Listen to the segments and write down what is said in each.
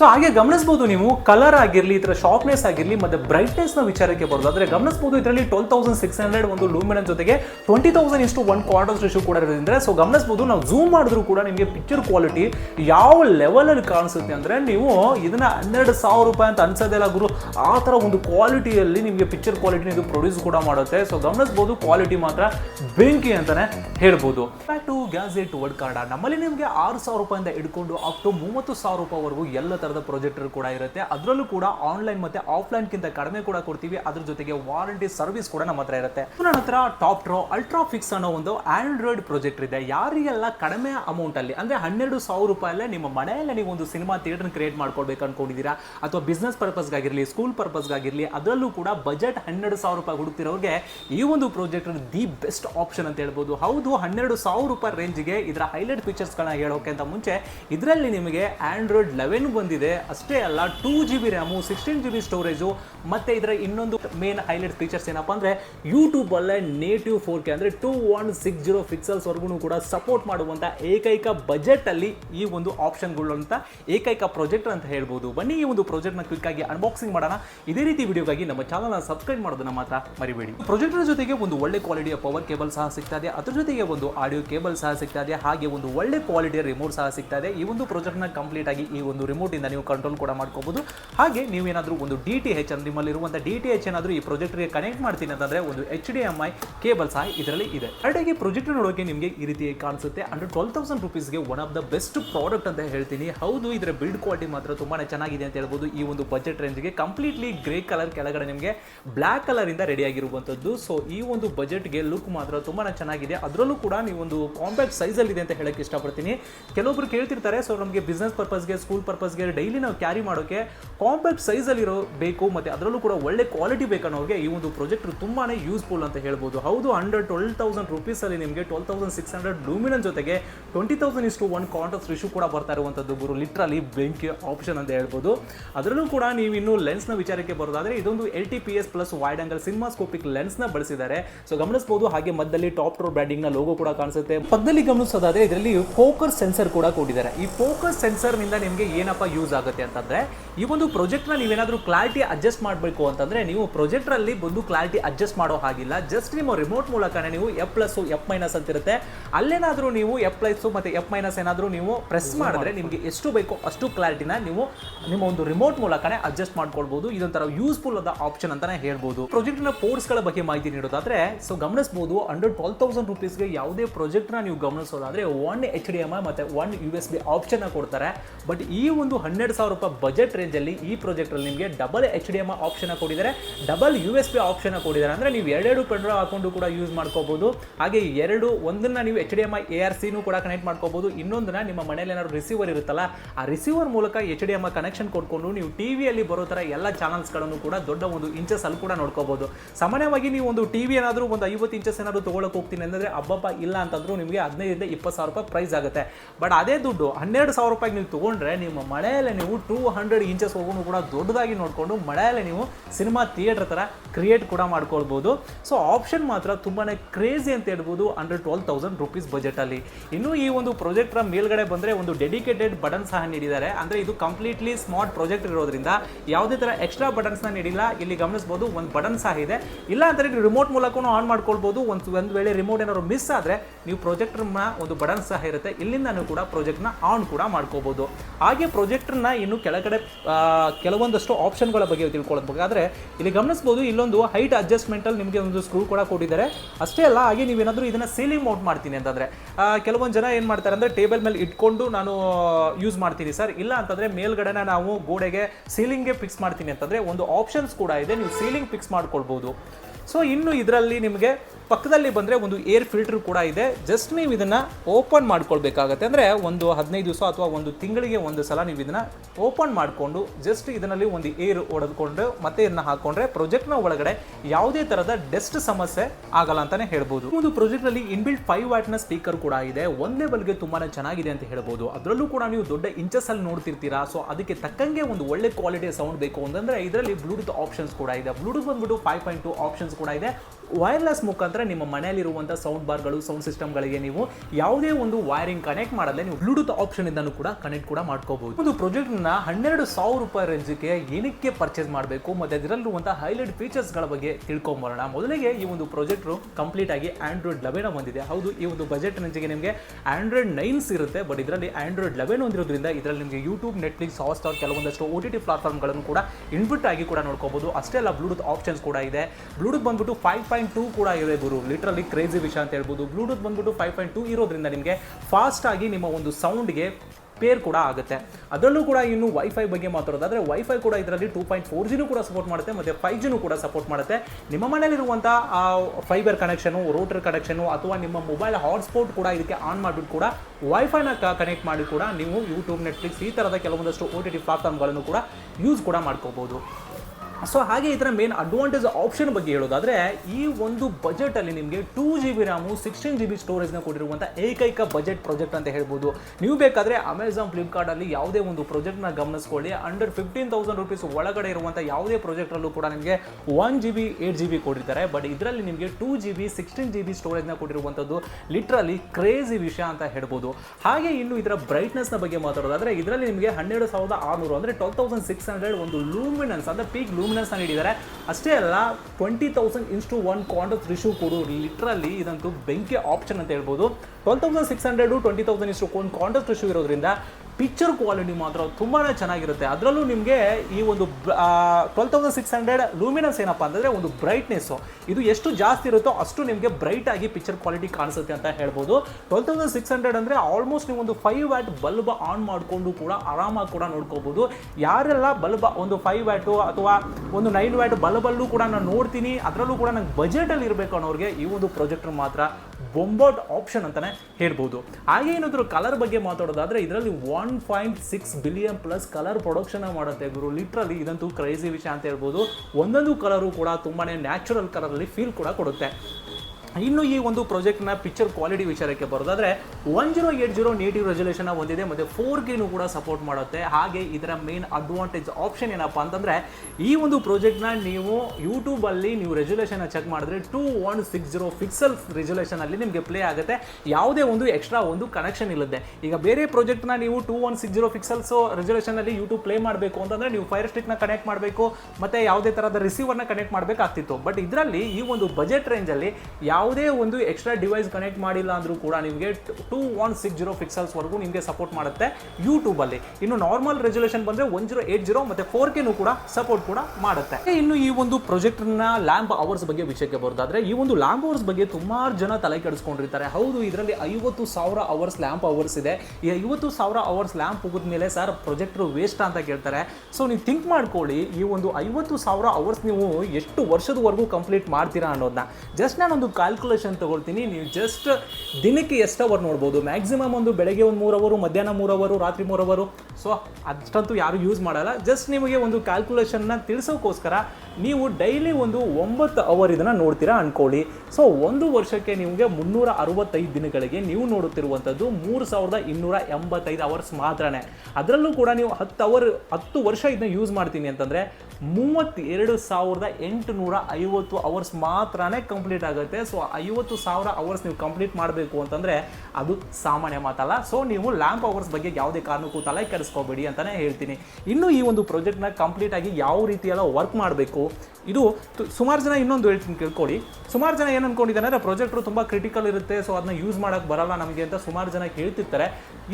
So ಹಾಗೆ ಗಮನಿಸಬಹುದು ನೀವು ಕಲರ್ ಆಗಿರಲಿ ಥರ ಶಾರ್ಪ್ನೆಸ್ ಆಗಿರಲಿ, ಮತ್ತೆ ಬ್ರೈಟ್ನೆಸ್ನ ವಿಚಾರಕ್ಕೆ ಬರೋದು. ಆದರೆ ಗಮನಿಸಬಹುದು ಇದರಲ್ಲಿ ಟ್ವೆಲ್ ತೌಸಂಡ್ ಸಿಕ್ಸ್ ಹಂಡ್ರೆಡ್ ಒಂದು ಲೂಮಿನ ಜೊತೆಗೆ ಟ್ವೆಂಟಿ ತೌಸಂಡ್ ಇಷ್ಟು ಒನ್ ಕ್ವಾರ್ಟರ್ಸ್ ರೇಷು ಕೂಡ ಇರೋದ್ರಿಂದ ಸೊ ಗಮನಿಸಬಹುದು ನಾವು ಝೂಮ್ ಮಾಡಿದ್ರು ಕೂಡ ನಿಮಗೆ ಪಿಕ್ಚರ್ ಕ್ವಾಲಿಟಿ ಯಾವ ಲೆವೆಲಲ್ಲಿ ಕಾಣಿಸುತ್ತೆ ಅಂದ್ರೆ ನೀವು ಇದನ್ನ ಹನ್ನೆರಡು ಸಾವಿರ ರೂಪಾಯಿ ಅಂತ ಅನ್ಸೋದಿಲ್ಲ ಗುರು. ಆ ತರ ಒಂದು ಕ್ವಾಲಿಟಿಯಲ್ಲಿ ನಿಮಗೆ ಪಿಕ್ಚರ್ ಕ್ವಾಲಿಟಿ ಇದು ಪ್ರೊಡ್ಯೂಸ್ ಕೂಡ ಮಾಡುತ್ತೆ. ಸೊ ಗಮನಿಸಬಹುದು ಕ್ವಾಲಿಟಿ ಮಾತ್ರ ಬೆಂಕಿ ಅಂತಾನೆ ಹೇಳ್ಬೋದು. ಟು ಗ್ಯಾಜೆಟ್ ವರ್ಡ್ ಕಾರ್ಡ್ ನಮ್ಮಲ್ಲಿ ನಿಮಗೆ ಆರು ಸಾವಿರ ರೂಪಾಯಿಂದ ಹಿಡ್ಕೊಂಡು ಅಪ್ ಟು ಮೂವತ್ತು ಸಾವಿರ ರೂಪಾಯಿವರೆಗೂ ಎಲ್ಲ ತರದ ಪ್ರೊಜೆಕ್ಟರ್ ಕೂಡ ಇರುತ್ತೆ. ಅದರಲ್ಲೂ ಕೂಡ ಆನ್ಲೈನ್ ಮತ್ತೆ ಆಫ್ಲೈನ್ ಕಿಂತ ಕಡಿಮೆ ಕೂಡ ಕೊಡ್ತೀವಿ. ಅದ್ರ ಜೊತೆಗೆ ವಾರಂಟಿ ಸರ್ವಿಸ್ ಕೂಡ ನಮ್ಮ ಹತ್ರ ಇರುತ್ತೆ. ನನ್ನ ಹತ್ರ ಟಾಪ್ ಟ್ರೋ ಅಲ್ಟ್ರಾ ಫಿಕ್ಸ್ ಅನ್ನೋ ಒಂದು ಆಂಡ್ರಾಯ್ಡ್ ಪ್ರೊಜೆಕ್ಟರ್ ಇದೆ. ಯಾರಿಗೆಲ್ಲ ಕಡಿಮೆ ಅಮೌಂಟ್ ಅಲ್ಲಿ, ಅಂದ್ರೆ ಹನ್ನೆರಡು ಸಾವಿರ ರೂಪಾಯಲ್ಲೇ ನಿಮ್ಮ ಮನೆಯಲ್ಲೇ ನೀವು ಒಂದು ಸಿನಿಮಾ ಥಿಯೇಟರ್ ಕ್ರಿಯೇಟ್ ಮಾಡ್ಕೊಳ್ಬೇಕು ಅನ್ಕೊಂಡಿದ್ದೀರಾ? ಅಥವಾ ಬಿಸ್ನೆಸ್ ಪರ್ಪಸ್ಗಾಗಿರಲಿ ಸ್ಕೂಲ್ ಪರ್ಪಸ್ಗಾಗಿರಲಿ ಅದರಲ್ಲೂ ಕೂಡ ಬಜೆಟ್ ಹನ್ನೆರಡು ಸಾವಿರ ರೂಪಾಯಿ ಹುಡುಕ್ತಿರೋರಿಗೆ ಈ ಒಂದು ಪ್ರೊಜೆಕ್ಟರ್ ದಿ ಬೆಸ್ಟ್ ಆಪ್ಷನ್ ಅಂತ ಹೇಳ್ಬೋದು. ಹೌದು, ಹನ್ನೆರಡು ಸಾವಿರ ರೂಪಾಯಿ ರೇಂಜ್ಗೆ ಇದರ ಹೈಲೈಟ್ ಫೀಚರ್ಸ್ಗಳನ್ನ ಹೇಳೋಕೆ ಮುಂಚೆ ಇದರಲ್ಲಿ ನಿಮಗೆ ಆಂಡ್ರಾಯ್ಡ್ ಲೆವೆನ್ ಬಂದಿದೆ. ಅಷ್ಟೇ ಅಲ್ಲ two G B RAM sixteen G B storage ಮತ್ತೆ ಇದರ ಇನ್ನೊಂದು ಮೇನ್ ಹೈಲೈಟ್ ಫೀಚರ್ಸ್ ಏನಪ್ಪ ಅಂದರೆ ಯೂಟ್ಯೂಬಲ್ಲೇ ನೇಟಿವ್ ಫೋರ್ ಕೆ ಅಂದರೆ ಟೂ ಒನ್ ಸಿಕ್ಸ್ ಜೀರೋ ಫಿಕ್ಸಲ್ಸ್ವರೆಗೂ ಕೂಡ ಸಪೋರ್ಟ್ ಮಾಡುವಂಥ ಏಕೈಕ ಬಜೆಟಲ್ಲಿ ಈ ಒಂದು ಆಪ್ಷನ್ಗಳು ಅಂತ, ಏಕೈಕ ಪ್ರಾಜೆಕ್ಟ್ ಅಂತ ಹೇಳ್ಬೋದು. ಬನ್ನಿ ಈ ಒಂದು ಪ್ರಾಜೆಕ್ಟ್ನ ಆಗಿ ಅನ್ಬಾಕ್ಸಿಂಗ್ ಮಾಡೋಣ. ಇದೇ ರೀತಿ ವಿಡಿಯೋಗಾಗಿ ನಮ್ಮ ಚಾನಲ್ನ ಸಬ್ಸ್ಕ್ರೈಬ್ ಮಾಡೋದನ್ನ ಮಾತ್ರ ಮರಿಬೇಡಿ. ಪ್ರೊಜೆಕ್ಟರ್ ಜೊತೆಗೆ ಒಂದು ಒಳ್ಳೆ ಕ್ವಾಲಿಟಿಯ ಪವರ್ ಕೇಬಲ್ ಸಹ ಸಿಗ್ತಾ ಇದೆ. ಅದ್ರ ಜೊತೆಗೆ ಒಂದು ಆಡಿಯೋ ಕೇಬಲ್ ಸಹ ಸಿಗ್ತಾ ಇದೆ. ಹಾಗೆ ಒಂದು ಒಳ್ಳೆ ಕ್ವಾಲಿಟಿಯ ರಿಮೋಟ್ ಸಹ ಸಿಗ್ತಾ ಇದೆ. ಈ ಒಂದು ಪ್ರಾಜೆಕ್ಟ್ನ ಕಂಪ್ಲೀಟ್ ಆಗಿ ಈ ಒಂದು ರಿಮೋಟ್ ಇಂದ ನೀವು ಕಂಟ್ರೋಲ್ ಕೂಡ ಮಾಡ್ಕೋಬಹುದು ಹಾಗೆ ನೀವೇನಾದ್ರೂ ಒಂದು ಡಿ ಟಿ ಎಚ್ ಅಂದ್ರೆ ನಿಮ್ಮಲ್ಲಿರುವಂಥ ಡಿ ಟಿ ಎಚ್ ಏನಾದರೂ ಈ ಪ್ರೊಜೆಕ್ಟ್ಗೆ ಕನೆಕ್ಟ್ ಮಾಡ್ತೀನಿ ಅಂತಂದ್ರೆ ಒಂದು H D M I cable ಸಹ ಇದರಲ್ಲಿ ಇದೆ. ಕರೆಕ್ಟಾಗಿ ಪ್ರೊಜೆಕ್ಟ್ ನೋಡೋಕೆ ನಿಮಗೆ ಈ ರೀತಿ ಕಾಣಿಸುತ್ತೆ. And twelve thousand ರುಪೀಸ್ಗೆ one of the best product ಅಂತ ಹೇಳ್ತೀನಿ. ಹೌದು, ಇದರ ಬಿಲ್ಡ್ ಕ್ವಾಲಿಟಿ ಮಾತ್ರ ತುಂಬಾ ಚೆನ್ನಾಗಿದೆ ಅಂತ ಹೇಳ್ಬೋದು. ಈ ಒಂದು ಬಜೆಟ್ ರೇಂಜ್ಗೆ ಕಂಪ್ಲೀಟ್ಲಿ ಗ್ರೇ ಕಲರ್ ಕೆಳಗಡೆ ನಿಮಗೆ ಬ್ಲ್ಯಾಕ್ ಕಲರಿಂದ ರೆಡಿ ಆಗಿರುವಂಥದ್ದು ಸೊ ಈ ಒಂದು ಬಜೆಟ್ಗೆ ಲುಕ್ ಮಾತ್ರ ತುಂಬಾ ಚೆನ್ನಾಗಿದೆ. ಅದರಲ್ಲೂ ಕೂಡ ನೀವು ಒಂದು ಕಾಂಪ್ಯಾಕ್ಟ್ ಸೈಜಲ್ಲಿದೆ ಅಂತ ಹೇಳಕ್ಕೆ ಇಷ್ಟಪಡ್ತೀನಿ. ಕೆಲವೊಬ್ರು ಕೇಳ್ತಿರ್ತಾರೆ ಸೊ ನಮಗೆ ಬಿಸ್ನೆಸ್ ಪರ್ಪಸ್ಗೆ ಸ್ಕೂಲ್ ಪರ್ಪಸ್ಗೆ ಡೈಲಿ ನಾವು ಕ್ಯಾರಿ ಮಾಡೋಕೆ ಕಾಂಪ್ಯಾಕ್ಟ್ ಸೈಜಲ್ಲಿರೋ ಬೇಕು, ಮತ್ತೆ ಅದರಲ್ಲೂ ಕೂಡ ಒಳ್ಳೆ ಕ್ವಾಲಿಟಿ ಬೇಕನ್ನೋರಿಗೆ ಈ ಒಂದು ಪ್ರಾಜೆಕ್ಟ್ ತುಂಬಾನೇ ಯೂಸ್ಫುಲ್ ಅಂತ ಹೇಳ್ಬೋದು. ಹೌದು ಹಂಡ್ರೆಡ್ ಟ್ವೆಲ್ ತೌಸಂಡ್ ರುಪೀಸಲ್ಲಿ ನಿಮಗೆ ಟ್ವೆಲ್ ತೌಸಂಡ್ ಸಿಕ್ಸ್ ಹಂಡ್ರೆಡ್ ಲೂಮಿನನ್ ಜೊತೆಗೆ ಟ್ವೆಂಟಿ ತೌಸಂಡ್ ಇಷ್ಟು ಒನ್ ಕಾಂಟ್ರಾಸ್ಟ್ ರಿಶ್ಯೂ ಕೂಡ ಬರ್ತಾ ಇರುವಂಥದ್ದು ಗುರು. ಲಿಟ್ರಲಿ ಬೆಂಕಿ ಆಪ್ಷನ್ ಅಂತ ಹೇಳ್ಬೋದು. ಅದರಲ್ಲೂ ಕೂಡ ನೀವು ಇನ್ನು ಲೆನ್ಸ್ನ ವಿಚಾರಕ್ಕೆ ಬರೋದಾದರೆ ಇದೊಂದು L T P S plus wide angle cinemascopic ಲೆನ್ಸ್ನ ಬಳಸಿದ್ದಾರೆ. ಸೊ ಗಮನಿಸಬಹುದು ಹಾಗೆ ಮಧ್ಯದಲ್ಲಿ ಟಾಪ್ ಟ್ರೋ ಬ್ರ್ಯಾಂಡಿಂಗ್ನ ಲೋಗೋ ಕೂಡ ಕಾಣಿಸುತ್ತೆ. ಪಕ್ಕದಲ್ಲಿ ಗಮನಿಸೋದಾದ್ರೆ ಇದರಲ್ಲಿ ಫೋಕಸ್ ಸೆನ್ಸರ್ ಕೂಡ ಕೊಟ್ಟಿದ್ದಾರೆ. ಈ ಫೋಕಸ್ ಸೆನ್ಸರ್ನಿಂದ ನಿಮಗೆ ಏನಪ್ಪ ಯೂಸ್ ಆಗುತ್ತೆ ಅಂತಂದ್ರೆ ಈ ಒಂದು ಪ್ರೊಜೆಕ್ಟ್ನ ನೀವೇನಾದರೂ ಕ್ಲಾರಿಟಿ ಅಡ್ಜಸ್ಟ್ ಮಾಡಬೇಕು ಅಂತಂದ್ರೆ ನೀವು ಪ್ರೊಜೆಕ್ಟ್ರಲ್ಲಿ ಅಲ್ಲಿ ಬಂದು ಕ್ಲಾರಿಟಿ ಅಡ್ಜಸ್ಟ್ ಮಾಡೋ ಹಾಗಿಲ್ಲ. ಜಸ್ಟ್ ನಿಮ್ಮ ರಿಮೋಟ್ ಮೂಲಕನೇ ನೀವು ಎಫ್ ಪ್ಲಸ್ ಎಫ್ ಮೈನಸ್ ಅಂತ ಇರುತ್ತೆ ಅಲ್ಲೇನಾದರೂ ನೀವು ಎಫ್ ಪ್ಲಸ್ ಮತ್ತೆ ಎಫ್ ಮೈನಸ್ ಏನಾದರೂ ನೀವು ಪ್ರೆಸ್ ಮಾಡಿದ್ರೆ ನಿಮಗೆ ಎಷ್ಟು ಬೇಕೋ ಅಷ್ಟು ಕ್ಲಾರಿಟಿನ ನೀವು ನಿಮ್ಮ ಒಂದು ರಿಮೋಟ್ ಮೂಲಕನೇ ಅಡ್ಜಸ್ಟ್ ಮಾಡ್ಕೊಳ್ಬೋದು. ಇದೊಂಥರ ಯೂಸ್ಫುಲ್ ಆದ ಆಪ್ಷನ್ ಅಂತಾನೆ ಹೇಳ್ಬೋದು. ಪ್ರೊಜೆಕ್ಟ್ನ ಗಳ ಬಗ್ಗೆ ಮಾಹಿತಿ ನೀಡೋದಾದ್ರೆ ಸೊ ಗಮನಿಸಬಹುದು ಅಂಡರ್ ಟ್ವೆಲ್ ತೌಸಂಡ್ ರುಪೀಸ್ಗೆ ಯಾವುದೇ ನ ನೀವು ಗಮನಿಸೋದಾದ್ರೆ one H D M I ಮತ್ತೆ one U S B option ಕೊಡ್ತಾರೆ. ಬಟ್ ಈ ಒಂದು ಹನ್ನೆರಡು ಸಾವಿರ ರೂಪಾಯಿ ಬಜೆಟ್ ರೇಂಜಲ್ಲಿ ಈ ಪ್ರಾಜೆಕ್ಟಲ್ಲಿ ನಿಮಗೆ double H D M option ಕೊಡಿದರೆ. Double U S P option ಕೊಡಿದ್ದಾರೆ ಅಂದರೆ ನೀವು ಎರಡೆರಡು ಪೆಂಡ್ರೈವ್ ಹಾಕೊಂಡು ಕೂಡ ಯೂಸ್ ಮಾಡ್ಕೋಬೋದು. ಹಾಗೆ ಎರಡು, ಒಂದನ್ನ ನೀವು H D M I A R ಸಿನೂ ಕೂಡ ಕನೆಕ್ಟ್ ಮಾಡ್ಕೋಬೋದು. ಇನ್ನೊಂದನ್ನ ನಿಮ್ಮ ಮನೇಲಿ ಏನಾದ್ರು ರಿಸೀವರ್ ಇರುತ್ತಲ್ಲ, ಆ ರಿಸೀವರ್ ಮೂಲಕ ಎಚ್ ಡಿ ಎಂ ಕನೆಕ್ಷನ್ ಕೊಟ್ಕೊಂಡು ನೀವು ಟಿವಿಯಲ್ಲಿ ಬರೋ ಥರ ಎಲ್ಲ ಚಾನಲ್ಸ್ಗಳನ್ನು ಕೂಡ ದೊಡ್ಡ ಒಂದು ಇಂಚಸ್ ಅಲ್ಲಿ ಕೂಡ ನೋಡ್ಕೋಬೋದು. ಸಾಮಾನ್ಯವಾಗಿ ನೀವು ಒಂದು ಟಿವಿ ಏನಾದರೂ ಒಂದು ಐವತ್ತು ಇಂಚಸ್ ಏನಾದರೂ ತೊಗೊಳಕ್ಕೆ ಹೋಗ್ತೀನಿ ಅಂದರೆ ಅಬ್ಬಪ್ಪ ಇಲ್ಲ ಅಂತಂದ್ರೂ ನಿಮಗೆ ಹದಿನೈದರಿಂದ ಇಪ್ಪತ್ತು ಸಾವಿರ ರೂಪಾಯಿ ಪ್ರೈಸ್ ಆಗುತ್ತೆ. ಬಟ್ ಅದೇ ದುಡ್ಡು ಹನ್ನೆರಡು ಸಾವಿರ ರೂಪಾಯಿಗೆ ನೀವು ತೊಗೊಂಡ್ರೆ ನಿಮ್ಮ ಮಳೆಯಲ್ಲೇ ನೀವು ಟೂ ಹಂಡ್ರೆಡ್ ಇಂಚಸ್ ಹೋಗೋನು ಕೂಡ ದೊಡ್ಡದಾಗಿ ನೋಡಿಕೊಂಡು ಮಳೆಯಲ್ಲೇ ನೀವು ಸಿನಿಮಾ ಥಿಯೇಟರ್ ಥರ ಕ್ರಿಯೇಟ್ ಕೂಡ ಮಾಡ್ಕೊಳ್ಬೋದು. ಸೊ ಆಪ್ಷನ್ ಮಾತ್ರ ತುಂಬಾ ಕ್ರೇಜಿ ಅಂತ ಹೇಳ್ಬೋದು ಅಂಡ್ರೆಡ್ ಟ್ವೆಲ್ ತೌಸಂಡ್ ರುಪೀಸ್ ಬಜೆಟಲ್ಲಿ ಇನ್ನು ಈ ಒಂದು ಪ್ರಾಜೆಕ್ಟ್ರ ಮೇಲ್ಗಡೆ ಬಂದರೆ ಒಂದು ಡೆಡಿಕೇಟೆಡ್ ಬಟನ್ ಸಹ ನೀಡಿದ್ದಾರೆ. ಅಂದರೆ ಇದು ಕಂಪ್ಲೀಟ್ಲಿ ಸ್ಮಾರ್ಟ್ ಪ್ರಾಜೆಕ್ಟ್ ಇರೋದ್ರಿಂದ ಯಾವುದೇ ಥರ ಎಕ್ಸ್ಟ್ರಾ ಬಟನ್ಸ್ನ ನೀಡಿಲ್ಲ. ಇಲ್ಲಿ ಗಮನಿಸಬಹುದು ಒಂದು ಬಟನ್ ಸಹ ಇದೆ. ಇಲ್ಲ ಅಂದರೆ ರಿಮೋಟ್ ಮೂಲಕನೂ ಆನ್ ಮಾಡ್ಕೊಳ್ಬೋದು. ಒಂದು ಒಂದು ವೇಳೆ ರಿಮೋಟ್ ಏನಾದ್ರು ಮಿಸ್ ಆದರೆ ನೀವು ಪ್ರಾಜೆಕ್ಟ್ರ ಒಂದು ಬಟನ್ ಸಹ ಇರುತ್ತೆ. ಇಲ್ಲಿಂದ ಕೂಡ ಪ್ರಾಜೆಕ್ಟ್ನ ಆನ್ ಕೂಡ ಮಾಡ್ಕೋಬಹುದು ಹಾಗೆ ಪ್ರಾಜೆಕ್ಟರ್ನ ಇನ್ನು ಕೆಳಗಡೆ ಕೆಲವೊಂದಷ್ಟು ಆಪ್ಷನ್ಗಳ ಬಗ್ಗೆ ತಿಳ್ಕೊಳ್ಬೇಕಾದ್ರೆ ಇಲ್ಲಿ ಗಮನಿಸ್ಬೋದು, ಇಲ್ಲೊಂದು ಹೈಟ್ ಅಡ್ಜಸ್ಟ್ಮೆಂಟಲ್ಲಿ ನಿಮಗೆ ಒಂದು ಸ್ಕ್ರೂ ಕೂಡ ಕೊಟ್ಟಿದ್ದಾರೆ. ಅಷ್ಟೇ ಅಲ್ಲ, ಹಾಗೆ ನೀವೇನಾದರೂ ಇದನ್ನು ಸೀಲಿಂಗ್ ಮೌಂಟ್ ಮಾಡ್ತೀನಿ ಅಂತಂದರೆ. ಕೆಲವೊಂದು ಜನ ಏನು ಮಾಡ್ತಾರೆ ಅಂದರೆ ಟೇಬಲ್ ಮೇಲೆ ಇಟ್ಕೊಂಡು ನಾನು ಯೂಸ್ ಮಾಡ್ತೀನಿ ಸರ್. ಇಲ್ಲ ಅಂತಂದರೆ ಮೇಲ್ಗಡೆನ ನಾವು ಗೋಡೆಗೆ ಸೀಲಿಂಗ್ಗೆ ಫಿಕ್ಸ್ ಮಾಡ್ತೀನಿ ಅಂತಂದರೆ ಒಂದು ಆಪ್ಷನ್ಸ್ ಕೂಡ ಇದೆ. ನೀವು ಸೀಲಿಂಗ್ ಫಿಕ್ಸ್ ಮಾಡ್ಕೊಳ್ಬೋದು. ಸೊ ಇನ್ನು ಇದರಲ್ಲಿ ನಿಮಗೆ ಪಕ್ಕದಲ್ಲಿ ಬಂದರೆ ಒಂದು ಏರ್ ಫಿಲ್ಟರ್ ಕೂಡ ಇದೆ. ಜಸ್ಟ್ ನೀವು ಇದನ್ನು ಓಪನ್ ಮಾಡ್ಕೊಳ್ಬೇಕಾಗತ್ತೆ. ಅಂದರೆ ಒಂದು ಹದಿನೈದು ದಿವಸ ಅಥವಾ ಒಂದು ತಿಂಗಳಿಗೆ ಒಂದು ಸಲ ನೀವು ಇದನ್ನು ಓಪನ್ ಮಾಡಿಕೊಂಡು ಜಸ್ಟ್ ಇದರಲ್ಲಿ ಒಂದು ಏರ್ ಹೊಡೆದುಕೊಂಡು ಮತ್ತೆ ಇದನ್ನು ಹಾಕೊಂಡ್ರೆ ಪ್ರಾಜೆಕ್ಟ್ನ ಒಳಗಡೆ ಯಾವುದೇ ಥರದ ಡೆಸ್ಟ್ ಸಮಸ್ಯೆ ಆಗಲ್ಲ ಅಂತಲೇ ಹೇಳ್ಬೋದು. ಒಂದು ಪ್ರೊಜೆಕ್ಟ್ನಲ್ಲಿ ಇನ್ಬಿಲ್ಟ್ ಫೈವ್ ವ್ಯಾಟ್ನ ಸ್ಪೀಕರ್ ಕೂಡ ಇದೆ. ಒಂದೇ ಬಲ್ಗೆ ತುಂಬಾ ಚೆನ್ನಾಗಿದೆ ಅಂತ ಹೇಳ್ಬೋದು. ಅದರಲ್ಲೂ ಕೂಡ ನೀವು ದೊಡ್ಡ ಇಂಚಸ್ ಅಲ್ಲಿ ನೋಡ್ತಿರ್ತೀರಾ. ಸೊ ಅದಕ್ಕೆ ತಕ್ಕಂಗೆ ಒಂದು ಒಳ್ಳೆ ಕ್ವಾಲಿಟಿಯ ಸೌಂಡ್ ಬೇಕು. ಅಂತಂದ್ರೆ ಇದರಲ್ಲಿ ಬ್ಲೂಟೂತ್ ಆಪ್ಷನ್ಸ್ ಕೂಡ ಇದೆ. ಬ್ಲೂಟೂತ್ ಬಂದ್ಬಿಟ್ಟು ಫೈವ್ ಪಾಯಿಂಟ್ ಟು ಆಪ್ಷನ್ಸ್ ಕೂಡ ಇದೆ. ವೈರ್ಲೆಸ್ ಮುಖಾಂತರ ನಿಮ್ಮ ಮನೆಯಲ್ಲಿರುವಂಥ ಸೌಂಡ್ ಬಾರ್ಗಳು ಸೌಂಡ್ ಸಿಸ್ಟಮ್ಗಳಿಗೆ ನೀವು ಯಾವುದೇ ಒಂದು ವೈರಿಂಗ್ ಕನೆಕ್ಟ್ ಮಾಡದೆ ನೀವು ಬ್ಲೂಟೂತ್ ಆಪ್ಷನ್ ಇಂದನೂ ಕೂಡ ಕನೆಕ್ಟ್ ಕೂಡ ಮಾಡ್ಕೋಬಹುದು. ಒಂದು ಪ್ರಾಜೆಕ್ಟ್ನ ಹನ್ನೆರಡು ಸಾವಿರ ರೂಪಾಯಿ ರೇಂಜ್ಗೆ ಏನಕ್ಕೆ ಪರ್ಚೇಸ್ ಮಾಡಬೇಕು ಮತ್ತೆ ಅದರಲ್ಲಿರುವಂತಹ ಹೈಲೈಟ್ ಫೀಚರ್ಸ್ಗಳ ಬಗ್ಗೆ ತಿಳ್ಕೊಂಬರೋಣ. ಮೊದಲಿಗೆ ಈ ಒಂದು ಪ್ರಾಜೆಕ್ಟ್ ಕಂಪ್ಲೀಟ್ ಆಗಿ ಆಂಡ್ರಾಯ್ಡ್ ಲೆವೆನ್ ಬಂದಿದೆ ಹೌದು, ಈ ಒಂದು ಬಜೆಟ್ ರೇಂಜ್ಗೆ ನಿಮಗೆ ಆಂಡ್ರಾಯ್ಡ್ ನೈನ್ಸ್ ಇರುತ್ತೆ ಬಟ್ ಇದರಲ್ಲಿ ಆಂಡ್ರಾಯ್ಡ್ ಲೆವೆನ್ ಹೊಂದಿರೋದ್ರಿಂದ ಇದರಲ್ಲಿ ನಿಮಗೆ ಯೂಟ್ಯೂಬ್ ನೆಟ್ಫ್ಲಿಕ್ಸ್ ಹಾಟ್ಸ್ಟಾರ್ ಕೆಲವೊಂದಷ್ಟು ಓ ಟಿ ಟಿ ಪ್ಲಾಟ್ಫಾರ್ಮ್ಗಳನ್ನು ಕೂಡ ಇನ್ಬಿಟ್ ಆಗಿ ಕೂಡ ನೋಡ್ಕೋಬಹುದು. ಅಷ್ಟೇ ಅಲ್ಲ ಬ್ಲೂಟೂತ್ ಆಪ್ಷನ್ಸ್ ಕೂಡ ಇದೆ. ಬ್ಲೂಟೂತ್ ಬಂದ್ಬಿಟ್ಟು ಫೈವ್ ಪಾಯಿಂಟ್ ಟೂ ಕೂಡ ಇದೆ ಗುರು. ಲಿಟ್ರಲಿ ಕ್ರೇಜಿ ವಿಷಯ ಅಂತ ಹೇಳ್ಬೋದು. ಬ್ಲೂಟೂತ್ ಬಂದ್ಬಿಟ್ಟು ಫೈವ್ ಪಾಯಿಂಟ್ ಟೂ ಇರೋದ್ರಿಂದ ನಿಮಗೆ ಫಾಸ್ಟ್ ಆಗಿ ನಿಮ್ಮ ಒಂದು ಸೌಂಡ್ಗೆ ಪೇರ್ ಕೂಡ ಆಗುತ್ತೆ. ಅದರಲ್ಲೂ ಕೂಡ ಇನ್ನು ವೈಫೈ ಬಗ್ಗೆ ಮಾತಾಡೋದಾದರೆ ವೈಫೈ ಕೂಡ ಇದರಲ್ಲಿ ಟೂ ಪಾಯಿಂಟ್ ಫೋರ್ ಜಿನೂ ಕೂಡ ಸಪೋರ್ಟ್ ಮಾಡುತ್ತೆ, ಮತ್ತು ಫೈವ್ ಜಿನೂ ಕೂಡ ಸಪೋರ್ಟ್ ಮಾಡುತ್ತೆ. ನಿಮ್ಮ ಮನೆಯಲ್ಲಿರುವಂಥ ಫೈಬರ್ ಕನೆಕ್ಷನು ರೋಟರ್ ಕನೆಕ್ಷನು ಅಥವಾ ನಿಮ್ಮ ಮೊಬೈಲ್ ಹಾಟ್ಸ್ಪಾಟ್ ಕೂಡ ಇದಕ್ಕೆ ಆನ್ ಮಾಡಿಬಿಟ್ಟು ಕೂಡ ವೈಫೈನ ಕನೆಕ್ಟ್ ಮಾಡಿ ಕೂಡ ನೀವು ಯೂಟ್ಯೂಬ್ ನೆಟ್ಫ್ಲಿಕ್ಸ್ ಈ ಥರದ ಕೆಲವೊಂದಷ್ಟು ಓ ಟಿ ಟಿ ಪ್ಲಾಟ್ಫಾರ್ಮ್ಗಳನ್ನು ಕೂಡ ಯೂಸ್ ಕೂಡ ಮಾಡ್ಕೋಬೋದು. ಸೊ ಹಾಗೆ ಇದರ ಮೇನ್ ಅಡ್ವಾಂಟೇಜ್ ಆಪ್ಷನ್ ಬಗ್ಗೆ ಹೇಳೋದಾದ್ರೆ, ಈ ಒಂದು ಬಜೆಟ್ ಅಲ್ಲಿ ನಿಮಗೆ two G B RAM sixteen G B ಸ್ಟೋರೇಜ್ನ ಕೊಟ್ಟಿರುವಂಥ ಏಕೈಕ ಬಜೆಟ್ ಪ್ರಾಜೆಕ್ಟ್ ಅಂತ ಹೇಳ್ಬೋದು. ನೀವು ಬೇಕಾದ್ರೆ ಅಮೆಝಾನ್ ಫ್ಲಿಪ್ಕಾರ್ಟ್ ಅಲ್ಲಿ ಯಾವುದೇ ಒಂದು ಪ್ರಾಜೆಕ್ಟ್ನ ಗಮನಿಸ್ಕೊಳ್ಳಿ. ಅಂಡರ್ ಫಿಫ್ಟೀನ್ ತೌಸಂಡ್ ರುಪೀಸ್ ಒಳಗಡೆ ಇರುವಂಥ ಯಾವುದೇ ಪ್ರಾಜೆಕ್ಟ್ರಲ್ಲೂ ಕೂಡ ನಿಮಗೆ one G B eight G B ಕೊಟ್ಟಿರ್ತಾರೆ. ಬಟ್ ಇದರಲ್ಲಿ ನಿಮಗೆ two G B sixteen G B ಸ್ಟೋರೇಜ್ನ ಕೊಟ್ಟಿರುವಂಥದ್ದು ಲಿಟ್ರಲಿ ಕ್ರೇಜಿ ವಿಷಯ ಅಂತ ಹೇಳ್ಬೋದು. ಹಾಗೆ ಇನ್ನು ಇದರ ಬ್ರೈಟ್ನೆಸ್ನ ಬಗ್ಗೆ ಮಾತಾಡೋದಾದ್ರೆ, ಇದರಲ್ಲಿ ನಿಮಗೆ ಹನ್ನೆರಡು ಸಾವಿರದ ಆರುನೂರು ಅಂದರೆ ಟ್ವೆಲ್ ತೌಸಂಡ್ ಸಿಕ್ಸ್ ಹಂಡ್ರೆಡ್ ಒಂದು ಲೂಮಿನೆನ್ಸ್ ಅಂದರೆ ಪೀಕ್ ಲೂಮಿನನ್ಸ್ ನೀಡಿದ್ದಾರೆ ಅಷ್ಟೇ ಅಲ್ಲ twenty thousand is to one contrast ratio ಕೊಡು. ಲಿಟ್ರಲ್ಲಿ ಇದಂತೂ ಬೆಂಕಿ ಆಪ್ಷನ್ ಅಂತ ಹೇಳ್ಬೋದು. Twelve thousand six hundred twenty thousand ಇಷ್ಟು ಒಂದು ಕಾಂಡ್ ರಿಶ್ಯೂ ಇರೋದ್ರಿಂದ ಪಿಕ್ಚರ್ ಕ್ವಾಲಿಟಿ ಮಾತ್ರ ತುಂಬಾ ಚೆನ್ನಾಗಿರುತ್ತೆ. ಅದರಲ್ಲೂ ನಿಮಗೆ ಈ ಒಂದು twelve thousand six hundred lumens ಏನಪ್ಪ ಅಂದರೆ ಒಂದು ಬ್ರೈಟ್ನೆಸ್ಸು ಇದು ಎಷ್ಟು ಜಾಸ್ತಿ ಇರುತ್ತೋ ಅಷ್ಟು ನಿಮಗೆ ಬ್ರೈಟ್ ಆಗಿ ಪಿಕ್ಚರ್ ಕ್ವಾಲಿಟಿ ಕಾಣಿಸುತ್ತೆ ಅಂತ ಹೇಳ್ಬೋದು. ಟ್ವೆಲ್ ತೌಸಂಡ್ ಸಿಕ್ಸ್ ಹಂಡ್ರೆಡ್ ಅಂದರೆ ಆಲ್ಮೋಸ್ಟ್ ನೀವು ಒಂದು ಫೈವ್ ವ್ಯಾಟ್ ಬಲ್ಬ್ ಆನ್ ಮಾಡಿಕೊಂಡು ಕೂಡ ಆರಾಮಾಗಿ ಕೂಡ ನೋಡ್ಕೋಬೋದು. ಯಾರೆಲ್ಲ ಬಲ್ಬ್ ಒಂದು ಫೈವ್ ವ್ಯಾಟು ಅಥವಾ ಒಂದು ನೈನ್ ವ್ಯಾಟ್ ಬಲ್ಬಲ್ಲೂ ಕೂಡ ನಾನು ನೋಡ್ತೀನಿ, ಅದರಲ್ಲೂ ಕೂಡ ನಂಗೆ ಬಜೆಟಲ್ಲಿ ಇರಬೇಕು ಅನ್ನೋರಿಗೆ ಈ ಒಂದು ಪ್ರೊಜೆಕ್ಟ್ರ್ ಮಾತ್ರ ಬೊಂಬಾಟ್ ಆಪ್ಷನ್ ಅಂತಾನೆ ಹೇಳ್ಬೋದು. ಹಾಗೆ ಏನಾದರೂ ಕಲರ್ ಬಗ್ಗೆ ಮಾತಾಡೋದಾದ್ರೆ ಇದರಲ್ಲಿ one point six billion plus colour production ಮಾಡುತ್ತೆ ಗುರು. ಲಿಟ್ರಲಿ ಇದಂತೂ ಕ್ರೇಜಿ ವಿಷಯ ಅಂತ ಹೇಳ್ಬೋದು. ಒಂದೊಂದು ಕಲರು ಕೂಡ ತುಂಬಾ ನ್ಯಾಚುರಲ್ ಕಲರಲ್ಲಿ ಫೀಲ್ ಕೂಡ ಕೊಡುತ್ತೆ. ಇನ್ನು ಈ ಒಂದು ಪ್ರಾಜೆಕ್ಟ್ನ ಪಿಕ್ಚರ್ ಕ್ವಾಲಿಟಿ ವಿಚಾರಕ್ಕೆ ಬರೋದಾದ್ರೆ one zero eight zero native resolution ಹೊಂದಿದೆ, ಮತ್ತು ಫೋರ್ ಕೆನೂ ಕೂಡ ಸಪೋರ್ಟ್ ಮಾಡುತ್ತೆ. ಹಾಗೆ ಇದರ ಮೇನ್ ಅಡ್ವಾಂಟೇಜ್ ಆಪ್ಷನ್ ಏನಪ್ಪ ಅಂತಂದರೆ, ಈ ಒಂದು ಪ್ರಾಜೆಕ್ಟ್ನ ನೀವು ಯೂಟ್ಯೂಬಲ್ಲಿ ನೀವು ರೆಸಲ್ಯೂಷನ್ ಚೆಕ್ ಮಾಡಿದ್ರೆ two one six zero pixel ರೆಸೊಲ್ಯೂಷನಲ್ಲಿ ನಿಮಗೆ ಪ್ಲೇ ಆಗುತ್ತೆ. ಯಾವುದೇ ಒಂದು ಎಕ್ಸ್ಟ್ರಾ ಒಂದು ಕನೆಕ್ಷನ್ ಇಲ್ಲದೆ. ಈಗ ಬೇರೆ ಪ್ರಾಜೆಕ್ಟ್ನ ನೀವು two one six zero pixels ರೆಸೊಲ್ಯೂಷನಲ್ಲಿ YouTube play ಮಾಡಬೇಕು ಅಂತಂದರೆ ನೀವು ಫೈರ್ ಸ್ಟಿಕ್ನ ಕನೆಕ್ಟ್ ಮಾಡಬೇಕು, ಮತ್ತು ಯಾವುದೇ ಥರದ ರಿಸೀವರ್ನ ಕನೆಕ್ಟ್ ಮಾಡಬೇಕಾಗ್ತಿತ್ತು. ಬಟ್ ಇದರಲ್ಲಿ ಈ ಒಂದು ಬಜೆಟ್ ರೇಂಜಲ್ಲಿ ಯಾವುದೇ ಒಂದು ಎಕ್ಸ್ಟ್ರಾ ಡಿವೈಸ್ ಕನೆಕ್ಟ್ ಮಾಡಿಲ್ಲ ಅಂದರೂ ಕೂಡ ನಿಮಗೆ ಟೂ ಒನ್ ಸಿಕ್ಸ್ ಜೀರೋ ಫಿಕ್ಸಲ್ಸ್ವರೆಗೂ ನಿಮಗೆ ಸಪೋರ್ಟ್ ಮಾಡುತ್ತೆ ಯೂಟ್ಯೂಬಲ್ಲಿ ಇನ್ನು ನಾರ್ಮಲ್ ರೆಸೊಲ್ಯೂಷನ್ ಬಂದರೆ ಒನ್ ಜೀರೋ ಏಟ್ ಜೀರೋ ಮತ್ತು ಫೋರ್ ಕೆನೂ ಕೂಡ ಸಪೋರ್ಟ್ ಕೂಡ ಮಾಡುತ್ತೆ. ಇನ್ನು ಈ ಒಂದು ಪ್ರೊಜೆಕ್ಟ್ನ ಲ್ಯಾಂಪ್ ಅವರ್ಸ್ ಬಗ್ಗೆ ವಿಷಯಕ್ಕೆ ಬರೋದಾದರೆ, ಈ ಒಂದು ಲ್ಯಾಂಪ್ ಅವರ್ಸ್ ಬಗ್ಗೆ ಸುಮಾರು ಜನ ತಲೆ ಕೆಡಿಸ್ಕೊಂಡಿರ್ತಾರೆ. ಹೌದು, ಇದರಲ್ಲಿ ಐವತ್ತು ಸಾವಿರ ಅವರ್ಸ್ ಲ್ಯಾಂಪ್ ಅವರ್ಸ್ ಇದೆ. ಈ ಐವತ್ತು ಸಾವಿರ ಅವರ್ಸ್ ಲ್ಯಾಂಪ್ ಹೋಗಿದ ಮೇಲೆ ಸರ್ ಪ್ರೊಜೆಕ್ಟ್ರು ವೇಸ್ಟ್ ಅಂತ ಕೇಳ್ತಾರೆ. ಸೊ ನೀವು ಥಿಂಕ್ ಮಾಡ್ಕೊಳ್ಳಿ, ಈ ಒಂದು ಐವತ್ತು ಸಾವಿರ ಅವರ್ಸ್ ನೀವು ಎಷ್ಟು ವರ್ಷದವರೆಗೂ ಕಂಪ್ಲೀಟ್ ಮಾಡ್ತೀರಾ ಅನ್ನೋದನ್ನ ಜಸ್ಟ್ ನಾನೊಂದು ಕ್ಯಾಲ್ಕುಲೇಷನ್ ತೊಗೊಳ್ತೀನಿ. ನೀವು ಜಸ್ಟ್ ದಿನಕ್ಕೆ ಎಷ್ಟು ಅವರ್ ನೋಡ್ಬೋದು? ಮ್ಯಾಕ್ಸಿಮಮ್ ಒಂದು ಬೆಳಗ್ಗೆ ಒಂದು ಮೂರು ಅವರು ಮಧ್ಯಾಹ್ನ ಮೂರು ಅವರು ರಾತ್ರಿ ಮೂರು ಅವರು ಸೊ ಅಷ್ಟಂತೂ ಯಾರು ಯೂಸ್ ಮಾಡಲ್ಲ. ಜಸ್ಟ್ ನಿಮಗೆ ಒಂದು ಕ್ಯಾಲ್ಕುಲೇಷನ್ನ ತಿಳಿಸೋಕ್ಕೋಸ್ಕರ ನೀವು ಡೈಲಿ ಒಂದು ಒಂಬತ್ತು ಅವರ್ ಇದನ್ನು ನೋಡ್ತೀರಾ ಅಂದ್ಕೊಳ್ಳಿ ಸೊ ಒಂದು ವರ್ಷಕ್ಕೆ ನಿಮಗೆ ಮುನ್ನೂರ ಅರವತ್ತೈದು ದಿನಗಳಿಗೆ ನೀವು ನೋಡುತ್ತಿರುವಂಥದ್ದು ಮೂರು ಸಾವಿರದ ಇನ್ನೂರ ಎಂಬತ್ತೈದು ಅವರ್ಸ್ ಮಾತ್ರನೇ. ಅದರಲ್ಲೂ ಕೂಡ ನೀವು ಹತ್ತು ಅವರ್ ಹತ್ತು ವರ್ಷ ಇದನ್ನ ಯೂಸ್ ಮಾಡ್ತೀನಿ ಅಂತಂದರೆ ಮೂವತ್ತೆರಡು ಸಾವಿರದ ಎಂಟುನೂರ ಐವತ್ತು ಅವರ್ಸ್ ಮಾತ್ರನೇ ಕಂಪ್ಲೀಟ್ ಆಗುತ್ತೆ. ಸೊ ಐವತ್ತು ಸಾವಿರ ಅವರ್ಸ್ ನೀವು ಕಂಪ್ಲೀಟ್ ಮಾಡಬೇಕು ಅಂತಂದರೆ ಅದು ಸಾಮಾನ್ಯ ಮಾತಲ್ಲ. ಸೊ ನೀವು ಲ್ಯಾಂಪ್ ಅವರ್ಸ್ ಬಗ್ಗೆ ಯಾವುದೇ ಕಾರಣಕ್ಕೂ ತಲೆ ಕೆಡಿಸ್ಕೋಬೇಡಿ ಅಂತಲೇ ಹೇಳ್ತೀನಿ. ಇನ್ನು ಈ ಒಂದು ಪ್ರಾಜೆಕ್ಟ್ನ ಕಂಪ್ಲೀಟ್ ಆಗಿ ಯಾವ ರೀತಿಯೆಲ್ಲ ವರ್ಕ್ ಮಾಡಬೇಕು? ಇದು ಸುಮಾರು ಜನ ಇನ್ನೊಂದು ಹೇಳ್ತೀನಿ ಕೇಳ್ಕೊಳ್ಳಿ. ಸುಮಾರು ಜನ ಏನು ಅನ್ಕೊಂಡಿದ್ದಾರೆ ಅಂದರೆ ಪ್ರಾಜೆಕ್ಟ್ರು ತುಂಬ ಕ್ರಿಟಿಕಲ್ ಇರುತ್ತೆ. ಸೊ ಅದನ್ನ ಯೂಸ್ ಮಾಡೋಕೆ ಬರಲ್ಲ ನಮಗೆ ಅಂತ ಸುಮಾರು ಜನ ಕೇಳ್ತಿರ್ತಾರೆ.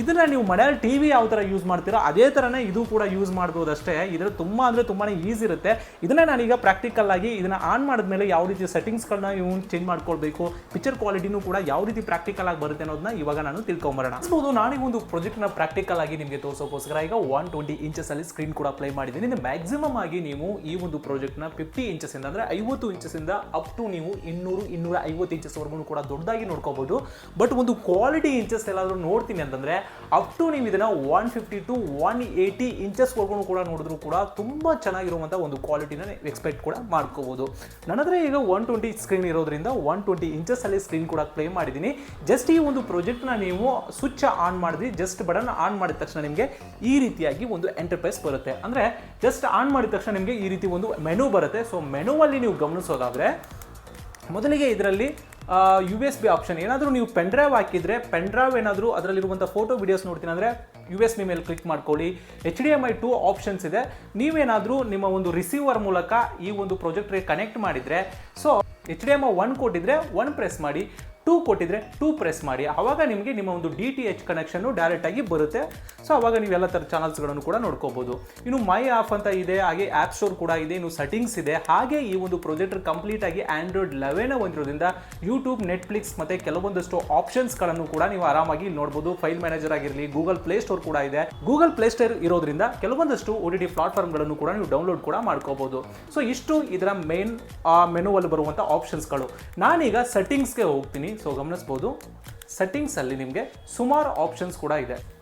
ಇದನ್ನ ನೀವು ಮನೆಯಲ್ಲಿ ಟಿ ವಿ ಯಾವ ಥರ ಯೂಸ್ ಮಾಡ್ತೀರೋ ಅದೇ ಥರನೇ ಇದು ಕೂಡ ಯೂಸ್ ಮಾಡ್ಬೋದು ಅಷ್ಟೇ ಇದ್ರ ತುಂಬ ಅಂದರೆ ತುಂಬಾ ಈಸಿ ಇರುತ್ತೆ. ಇದನ್ನ ನಾನೀಗ ಪ್ರಾಕ್ಟಿಕಲ್ ಆಗಿ ಇದನ್ನ ಆನ್ ಮಾಡಿದ್ಮೇಲೆ ಯಾವ ರೀತಿ ಸೆಟ್ಟಿಂಗ್ಸ್ಗಳನ್ನ ಇವು ಚೇಂಜ್ ಮಾಡ್ಕೊಳ್ಬೇಕು ಪಿಕ್ಚರ್ ಕ್ವಾಲಿಟಿನೂ ಕೂಡ ಯಾವ ರೀತಿ ಪ್ರಾಕ್ಟಿಕಲ್ ಆಗಿ ಬರುತ್ತೆ ಅನ್ನೋದನ್ನ ಇವಾಗ ನಾನು ತಿಳ್ಕೊಂಬರೋಣ. ಅನ್ಸ್ಬೋದು ನಾನೀಗ ಒಂದು ಪ್ರಾಜೆಕ್ಟ್ನ ಪ್ರಾಕ್ಟಿಕಲ್ ಆಗಿ ನಿಮಗೆ ತೋರಿಸೋಕ್ಕೋಸ್ಕರ ಈಗ ಒನ್ ಟ್ವೆಂಟಿ ಇಂಚಸ್ ಅಲ್ಲಿ ಸ್ಕ್ರೀನ್ ಕೂಡ ಪ್ಲೇ ಮಾಡಿದ್ದೀನಿ. ಮ್ಯಾಕ್ಸಿಮಮ್ ಆಗಿ ನೀವು ಈ ಒಂದು ಪ್ರಾಜೆಕ್ಟ್ನ ಫಿಫ್ಟಿ ಇಂಚಸ್ ಇಂದ ಅಂದ್ರೆ ಐವತ್ತು ಇಂಚಸ್ ಇಂದ ಅಪ್ ಟು ನೀವು ಇನ್ನೂರು ಇನ್ನೂರ ಐವತ್ತು ಇಂಚಸ್ ವರೆಗೂ ಕೂಡ ದೊಡ್ಡದಾಗಿ ನೋಡ್ಕೋಬಹುದು ಬಟ್ ಒಂದು ಕ್ವಾಲಿಟಿ ಇಂಚಸ್ ಎಲ್ಲಾದ್ರೂ ನೋಡ್ತೀನಿ ಅಂತಂದ್ರೆ ಅಪ್ ಟು ನೀವು ಇದನ್ನ one fifty to one eighty inches ವರೆಗೂ ಕೂಡ ನೋಡಿದ್ರು ಕೂಡ ತುಂಬಾ ಚೆನ್ನಾಗಿರುವಂಥ ಒಂದು ಕ್ವಾಲಿಟಿನ ಎಕ್ಸ್ಪೆಕ್ಟ್ ಕೂಡ ಮಾಡ್ಕೋಬೋದು. ನನ್ನ ಹತ್ರ ಈಗ ಒನ್ ಟ್ವೆಂಟಿ ಸ್ಕ್ರೀನ್ ಇರೋದ್ರಿಂದ ಒನ್ ಟ್ವೆಂಟಿ ಇಂಚಸ್ ಅಲ್ಲಿ ಸ್ಕ್ರೀನ್ ಕೂಡ ಪ್ಲೇ ಮಾಡಿದ್ದೀನಿ. ಜಸ್ಟ್ ಈ ಒಂದು ಪ್ರಾಜೆಕ್ಟ್ನ ನೀವು ಸ್ವಿಚ್ ಆನ್ ಮಾಡಿದ್ರಿ ಜಸ್ಟ್ ಬಟನ್ ಆನ್ ಮಾಡಿದ ತಕ್ಷಣ ನಿಮಗೆ ಈ ರೀತಿಯಾಗಿ ಒಂದು ಎಂಟರ್ಪ್ರೈಸ್ ಬರುತ್ತೆ. ಅಂದ್ರೆ ಜಸ್ಟ್ ಆನ್ ಮಾಡಿದ ತಕ್ಷಣ ನಿಮಗೆ ಈ ರೀತಿ ಒಂದು ಮೆನು ಬರುತ್ತೆ. ಸೊ ಮೆನುವಲ್ಲಿ ನೀವು ಗಮನಿಸೋದಾದ್ರೆ, ಮೊದಲಿಗೆ ಇದರಲ್ಲಿ ಯು ಎಸ್ ಬಿ ಆಪ್ಷನ್ ಏನಾದರೂ ನೀವು ಪೆನ್ ಡ್ರೈವ್ ಹಾಕಿದರೆ ಪೆನ್ ಡ್ರೈವ್ ಏನಾದರೂ ಅದರಲ್ಲಿರುವಂಥ ಫೋಟೋ ವೀಡಿಯೋಸ್ ನೋಡ್ತೀನಿ ಅಂದರೆ ಯು ಎಸ್ ಬಿ ಮೇಲೆ ಕ್ಲಿಕ್ ಮಾಡ್ಕೊಳ್ಳಿ. H D M I two options ಇದೆ. ನೀವೇನಾದರೂ ನಿಮ್ಮ ಒಂದು ರಿಸೀವರ್ ಮೂಲಕ ಈ ಒಂದು ಪ್ರಾಜೆಕ್ಟ್ಗೆ ಕನೆಕ್ಟ್ ಮಾಡಿದರೆ so H D M I one ಕೊಟ್ಟಿದ್ರೆ ಒನ್ ಪ್ರೆಸ್ ಮಾಡಿ. ಟೂ ಕೊಟ್ಟಿದ್ರೆ ಟೂ ಪ್ರೆಸ್ ಮಾಡಿ. ಆವಾಗ ನಿಮಗೆ ನಿಮ್ಮ ಒಂದು ಡಿ ಟಿ ಎಚ್ ಕನೆಕ್ಷನ್ನು ಡೈರೆಕ್ಟಾಗಿ ಬರುತ್ತೆ. ಸೊ ಆವಾಗ ನೀವು ಎಲ್ಲ ಥರ ಚಾನಲ್ಸ್ಗಳನ್ನು ಕೂಡ ನೋಡ್ಕೋಬೋದು. ಇನ್ನು ಮೈ ಆಫ್ ಅಂತ ಇದೆ, ಹಾಗೆ ಆ್ಯಪ್ ಸ್ಟೋರ್ ಕೂಡ ಇದೆ, ಇನ್ನು ಸೆಟ್ಟಿಂಗ್ಸ್ ಇದೆ. ಹಾಗೆ ಈ ಒಂದು ಪ್ರೊಜೆಕ್ಟರ್ ಕಂಪ್ಲೀಟ್ ಆಗಿ ಆಂಡ್ರಾಯ್ಡ್ ಲೆವೆನ್ ಹೊಂದಿರೋದ್ರಿಂದ ಯೂಟ್ಯೂಬ್ ನೆಟ್ಫ್ಲಿಕ್ಸ್ ಮತ್ತು ಕೆಲವೊಂದಷ್ಟು ಆಪ್ಷನ್ಸ್ಗಳನ್ನು ಕೂಡ ನೀವು ಆರಾಮಾಗಿ ನೋಡ್ಬೋದು. ಫೈಲ್ ಮ್ಯಾನೇಜರ್ ಆಗಿರಲಿ ಗೂಗಲ್ ಪ್ಲೇ ಸ್ಟೋರ್ ಕೂಡ ಇದೆ. ಗೂಗಲ್ ಪ್ಲೇ ಸ್ಟೋರ್ ಇರೋದ್ರಿಂದ ಕೆಲವೊಂದಷ್ಟು ಒ ಟಿ ಟಿ ಪ್ಲಾಟ್ಫಾರ್ಮ್ಗಳನ್ನು ಕೂಡ ನೀವು ಡೌನ್ಲೋಡ್ ಕೂಡ ಮಾಡ್ಕೋಬೋದು. ಸೊ ಇಷ್ಟು ಇದರ ಮೇನ್ ಮೆನುವಲ್ಲಿ ಬರುವಂಥ ಆಪ್ಷನ್ಸ್ಗಳು ನಾನೀಗ ಸೆಟ್ಟಿಂಗ್ಸ್ಗೆ ಹೋಗ್ತೀನಿ. ಸೊ ಗಮನಿಸ್ಬೋದು. ಸೆಟ್ಟಿಂಗ್ಸಲ್ಲಿ ನಿಮಗೆ ಸುಮಾರು ಆಪ್ಷನ್ಸ್ ಕೂಡ ಇದೆ.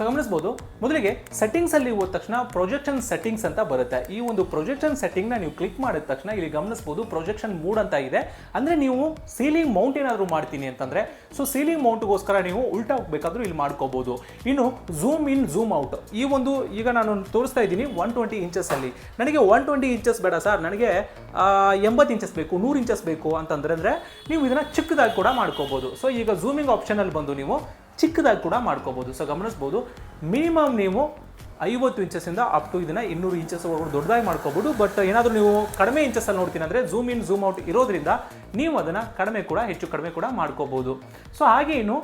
ಸೊ ಗಮನಿಸ್ಬೋದು. ಮೊದಲಿಗೆ ಸೆಟ್ಟಿಂಗ್ಸ್ ಅಲ್ಲಿ ಹೋದ ತಕ್ಷಣ ಪ್ರೊಜೆಕ್ಷನ್ ಸೆಟ್ಟಿಂಗ್ಸ್ ಅಂತ ಬರುತ್ತೆ. ಈ ಒಂದು ಪ್ರೊಜೆಕ್ಷನ್ನ ನೀವು ಕ್ಲಿಕ್ ಮಾಡಿದ ತಕ್ಷಣ ಇಲ್ಲಿ ಗಮನಿಸಬಹುದು ಪ್ರೊಜೆಕ್ಷನ್ ಮೂಡ್ ಅಂತ ಇದೆ. ಅಂದ್ರೆ ನೀವು ಸೀಲಿಂಗ್ ಮೌಂಟ್ ಏನಾದರೂ ಮಾಡ್ತೀನಿ ಅಂತಂದ್ರೆ ಸೊ ಸೀಲಿಂಗ್ ಮೌಂಟ್ಗೋಸ್ಕರ ನೀವು ಉಲ್ಟಾ ಹೋಗ್ಬೇಕಾದ್ರೂ ಇಲ್ಲಿ ಮಾಡ್ಕೋಬಹುದು ಇನ್ನು ಝೂಮ್ ಇನ್ ಝೂಮ್ ಔಟ್ ಈ ಒಂದು ಈಗ ನಾನು ತೋರಿಸ್ತಾ ಇದ್ದೀನಿ ಒನ್ ಟ್ವೆಂಟಿ ಇಂಚಸ್ ಅಲ್ಲಿ. ನನಗೆ ಒನ್ ಟ್ವೆಂಟಿ ಇಂಚಸ್ ಬೇಡ ಸರ್ ನನಗೆ ಎಂಬತ್ತು ಇಂಚಸ್ ಬೇಕು, ನೂರು ಇಂಚಸ್ ಬೇಕು ಅಂತಂದ್ರೆ, ಅಂದ್ರೆ ನೀವು ಇದನ್ನ ಚಿಕ್ಕದಾಗಿ ಕೂಡ ಮಾಡ್ಕೋಬಹುದು ಸೊ ಈಗ ಝೂಮಿಂಗ್ ಆಪ್ಷನ್ ಅಲ್ಲಿ ಬಂದು ನೀವು ಚಿಕ್ಕದಾಗಿ ಕೂಡ ಮಾಡ್ಕೋಬೋದು. ಸೊ ಗಮನಿಸ್ಬೋದು ಮಿನಿಮಮ್ ನೀವು ಐವತ್ತು ಇಂಚಸ್ಸಿಂದ ಅಪ್ ಟು ಇದನ್ನ ಇನ್ನೂರು ಇಂಚಸ್ ದೊಡ್ಡದಾಗಿ ಮಾಡ್ಕೋಬಹುದು ಬಟ್ ಏನಾದರೂ ನೀವು ಕಡಿಮೆ ಇಂಚಸ್ ಅಲ್ಲಿ ನೋಡ್ತೀನಿ ಅಂದ್ರೆ ಝೂಮ್ ಇನ್ ಝೂಮ್ ಔಟ್ ಇರೋದ್ರಿಂದ ನೀವು ಅದನ್ನ ಕಡಿಮೆ ಕೂಡ, ಹೆಚ್ಚು ಕಡಿಮೆ ಕೂಡ ಮಾಡ್ಕೋಬೋದು. ಸೊ ಹಾಗೆ ಏನು